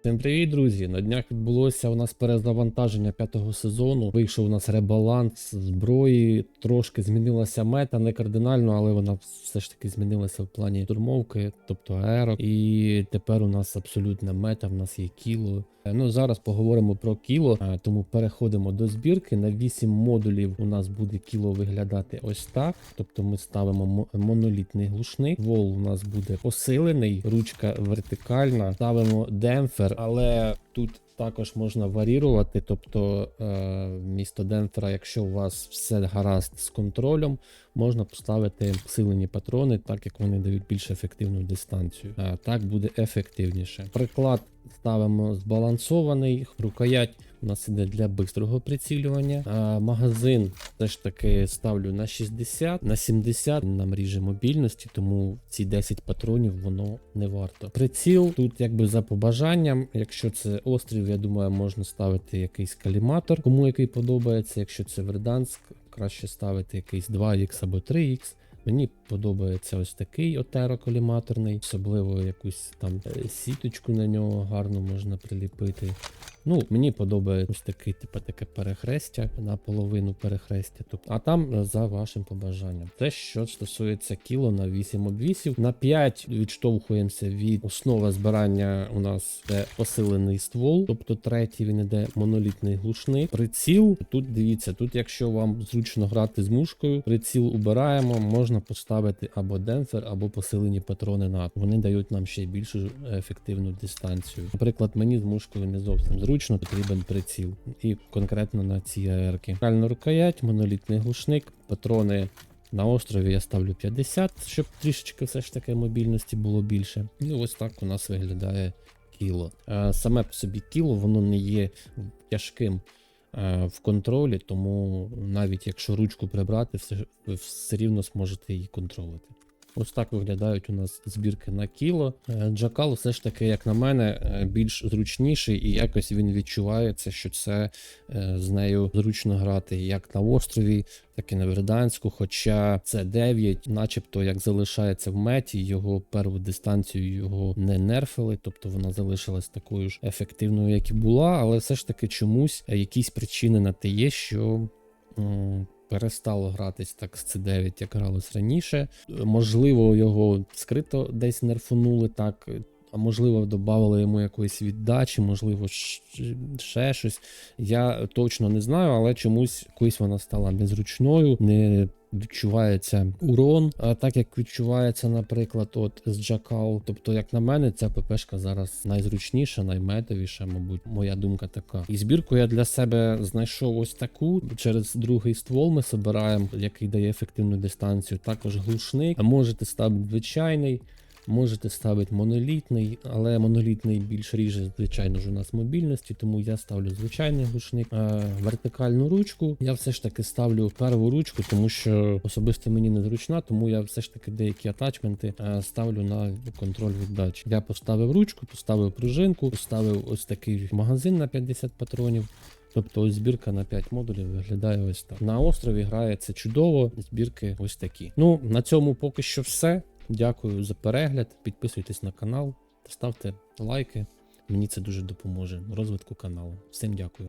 Всім привіт, друзі! На днях відбулося у нас перезавантаження п'ятого сезону. Вийшов у нас ребаланс зброї, трошки змінилася мета, не кардинально, але вона все ж таки змінилася в плані турмовки, тобто аеро. І тепер у нас абсолютна мета, в нас є кіло. Е, Ну зараз поговоримо про кіло, е, тому переходимо до збірки. На 8 модулів у нас буде кіло виглядати ось так. Тобто ми ставимо мо- монолітний глушник. Вол у нас буде посилений, ручка вертикальна. Ставимо демпфер, але тут також можна варірувати. Тобто, місто Денфера, якщо у вас все гаразд з контролем, можна поставити посилені патрони, так як вони дають більш ефективну дистанцію. Е, так буде ефективніше. Приклад ставимо збалансований, рукоять у нас іде для бистрого прицілювання. А магазин теж таки ставлю на 60, на 70 нам ріже мобільності, тому ці 10 патронів воно не варто. Приціл тут якби за побажанням. Якщо це острів, я думаю, можна ставити якийсь каліматор, кому який подобається. Якщо це Верданськ, краще ставити якийсь 2х або 3х. Мені подобається ось такий отероколіматорний, особливо якусь там е, сіточку на нього гарно можна приліпити. Ну, мені подобається ось такий, типу, таке перехрестя, наполовину перехрестя. Тобто, а там е, за вашим побажанням. Те, що стосується кіло на 8 обвісів, на 5 відштовхуємося від основи збирання. У нас це посилений ствол, тобто третій він іде монолітний глушник. Приціл. Тут дивіться, тут, якщо вам зручно грати з мушкою, приціл убираємо, можна поставити або демпфер, або посилені патрони на вони дають нам ще більшу ефективну дистанцію. Наприклад, мені з мушкою не зовсім зручно, потрібен приціл. І конкретно на ці аерки. Кальна рукоять, монолітний глушник, патрони. На острові я ставлю 50, щоб трішечки все ж таки мобільності було більше. І ось так у нас виглядає кіло. Е, Саме по собі кіло, воно не є тяжким в контролі, тому навіть якщо ручку прибрати, все, ви все рівно зможете її контролити. Ось так виглядають у нас збірки на кіло. Е, Джакал все ж таки, як на мене, е, більш зручніший, і якось він відчувається, що це е, з нею зручно грати як на острові, так і на Верданську. Хоча це 9, начебто як залишається в меті, його перву дистанцію його не нерфили, тобто вона залишилась такою ж ефективною, як і була, але все ж таки чомусь якісь причини на те є, що. Перестало гратись так з C9, як гралось раніше. Можливо, його скрито десь нерфунули так, а можливо, додали йому якоїсь віддачі, можливо, ще щось. Я точно не знаю, але чомусь якось вона стала незручною, не відчувається урон, а так як відчувається, наприклад, от з Джакал. Тобто, як на мене, ця ППшка зараз найзручніша, найметовіша, мабуть, моя думка така. І збірку я для себе знайшов ось таку. Через другий ствол ми собираємо, який дає ефективну дистанцію. Також глушник. А можете ставити звичайний. Можете ставити монолітний, але монолітний більш ріже, звичайно ж, у нас мобільності, тому я ставлю звичайний глушник. Е, вертикальну ручку. Я все ж таки ставлю перву ручку, тому що особисто мені незручна, тому я все ж таки деякі атачменти е, ставлю на контроль віддачі. Я поставив ручку, поставив пружинку, поставив ось такий магазин на 50 патронів. Тобто ось збірка на 5 модулів виглядає ось так. На острові грається чудово, збірки ось такі. Ну, на цьому поки що все. Дякую за перегляд. Підписуйтесь на канал та ставте лайки. Мені це дуже допоможе розвитку каналу. Всім дякую.